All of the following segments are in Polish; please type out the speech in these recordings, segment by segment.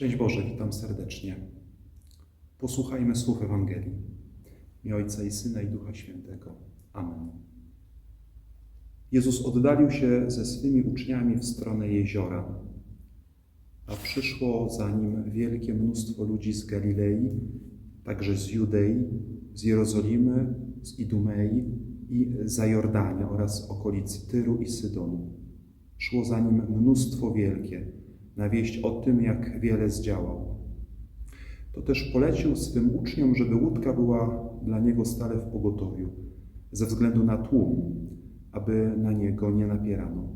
Szczęść Boże, witam serdecznie. Posłuchajmy słów Ewangelii. Mi Ojca i Syna i Ducha Świętego. Amen. Jezus oddalił się ze swymi uczniami w stronę jeziora, a przyszło za nim wielkie mnóstwo ludzi z Galilei, także z Judei, z Jerozolimy, z Idumei i Zajordania oraz okolic Tyru i Sydonu. Szło za nim mnóstwo wielkie, na wieść o tym, jak wiele zdziałał. To też polecił swym uczniom, żeby łódka była dla niego stale w pogotowiu, ze względu na tłum, aby na niego nie napierano.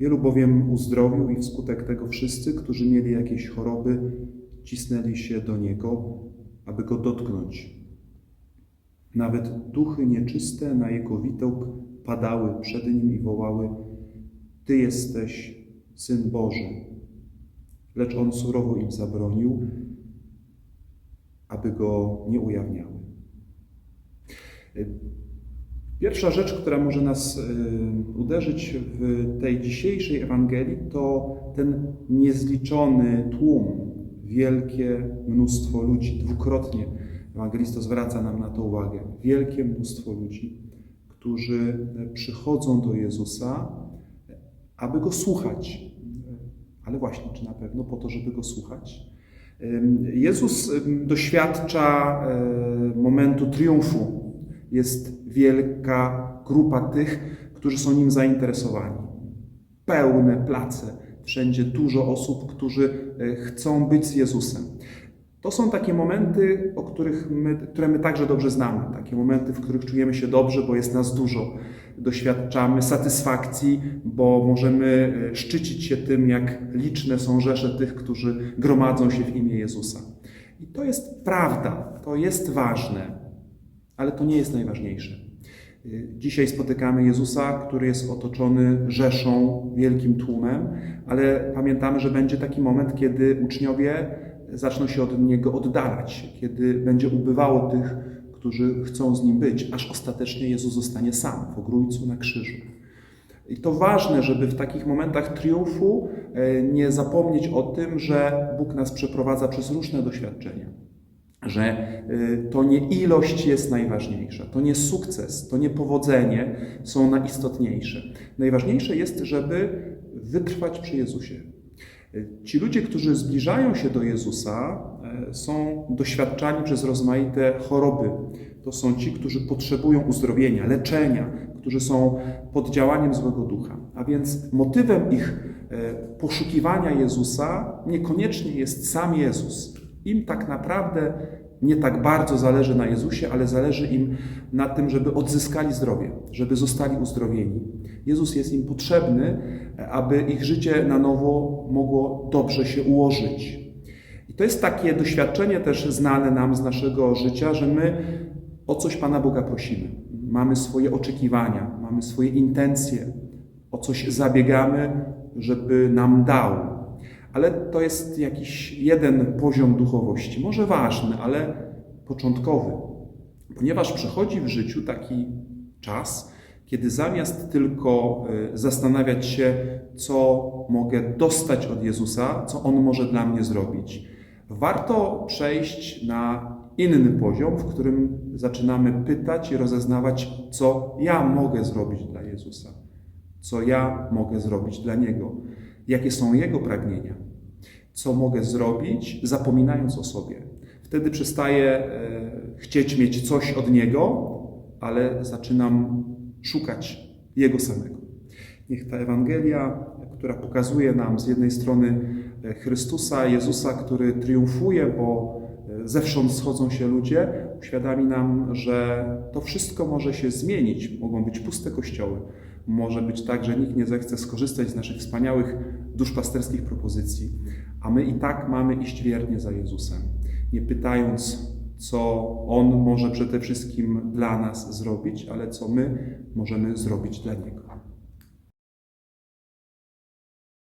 Wielu bowiem uzdrowił i wskutek tego wszyscy, którzy mieli jakieś choroby, cisnęli się do niego, aby go dotknąć. Nawet duchy nieczyste na jego widok padały przed nim i wołały: Ty jesteś syn Boży. Lecz on surowo im zabronił, aby go nie ujawniały. Pierwsza rzecz, która może nas uderzyć w tej dzisiejszej Ewangelii, to ten niezliczony tłum, wielkie mnóstwo ludzi. Dwukrotnie ewangelista zwraca nam na to uwagę. Wielkie mnóstwo ludzi, którzy przychodzą do Jezusa, aby go słuchać. Ale właśnie, czy na pewno po to, żeby go słuchać? Jezus doświadcza momentu triumfu. Jest wielka grupa tych, którzy są nim zainteresowani. Pełne place, wszędzie dużo osób, którzy chcą być z Jezusem. To są takie momenty, o których my, które my także dobrze znamy. Takie momenty, w których czujemy się dobrze, bo jest nas dużo. Doświadczamy satysfakcji, bo możemy szczycić się tym, jak liczne są rzesze tych, którzy gromadzą się w imię Jezusa. I to jest prawda, to jest ważne, ale to nie jest najważniejsze. Dzisiaj spotykamy Jezusa, który jest otoczony rzeszą, wielkim tłumem, ale pamiętamy, że będzie taki moment, kiedy uczniowie zaczną się od Niego oddalać, kiedy będzie ubywało tych, którzy chcą z Nim być, aż ostatecznie Jezus zostanie sam w ogrójcu na krzyżu. I to ważne, żeby w takich momentach triumfu nie zapomnieć o tym, że Bóg nas przeprowadza przez różne doświadczenia. Że to nie ilość jest najważniejsza, to nie sukces, to nie powodzenie są najistotniejsze. Najważniejsze jest, żeby wytrwać przy Jezusie, Ci ludzie, którzy zbliżają się do Jezusa, są doświadczani przez rozmaite choroby. To są ci, którzy potrzebują uzdrowienia, leczenia, którzy są pod działaniem złego ducha. A więc motywem ich poszukiwania Jezusa niekoniecznie jest sam Jezus. Im tak naprawdę nie tak bardzo zależy na Jezusie, ale zależy im na tym, żeby odzyskali zdrowie, żeby zostali uzdrowieni. Jezus jest im potrzebny, aby ich życie na nowo mogło dobrze się ułożyć. I to jest takie doświadczenie też znane nam z naszego życia, że my o coś Pana Boga prosimy. Mamy swoje oczekiwania, mamy swoje intencje, o coś zabiegamy, żeby nam dał. Ale to jest jakiś jeden poziom duchowości, może ważny, ale początkowy. Ponieważ przychodzi w życiu taki czas, kiedy zamiast tylko zastanawiać się, co mogę dostać od Jezusa, co On może dla mnie zrobić, warto przejść na inny poziom, w którym zaczynamy pytać i rozeznawać, co ja mogę zrobić dla Jezusa, co ja mogę zrobić dla Niego, jakie są Jego pragnienia, co mogę zrobić, zapominając o sobie. Wtedy przestaję chcieć mieć coś od Niego, ale zaczynam szukać Jego samego. Niech ta Ewangelia, która pokazuje nam z jednej strony Chrystusa, Jezusa, który triumfuje, bo zewsząd schodzą się ludzie, uświadami nam, że to wszystko może się zmienić. Mogą być puste kościoły. Może być tak, że nikt nie zechce skorzystać z naszych wspaniałych duszpasterskich propozycji, a my i tak mamy iść wiernie za Jezusem, nie pytając, co On może przede wszystkim dla nas zrobić, ale co my możemy zrobić dla Niego.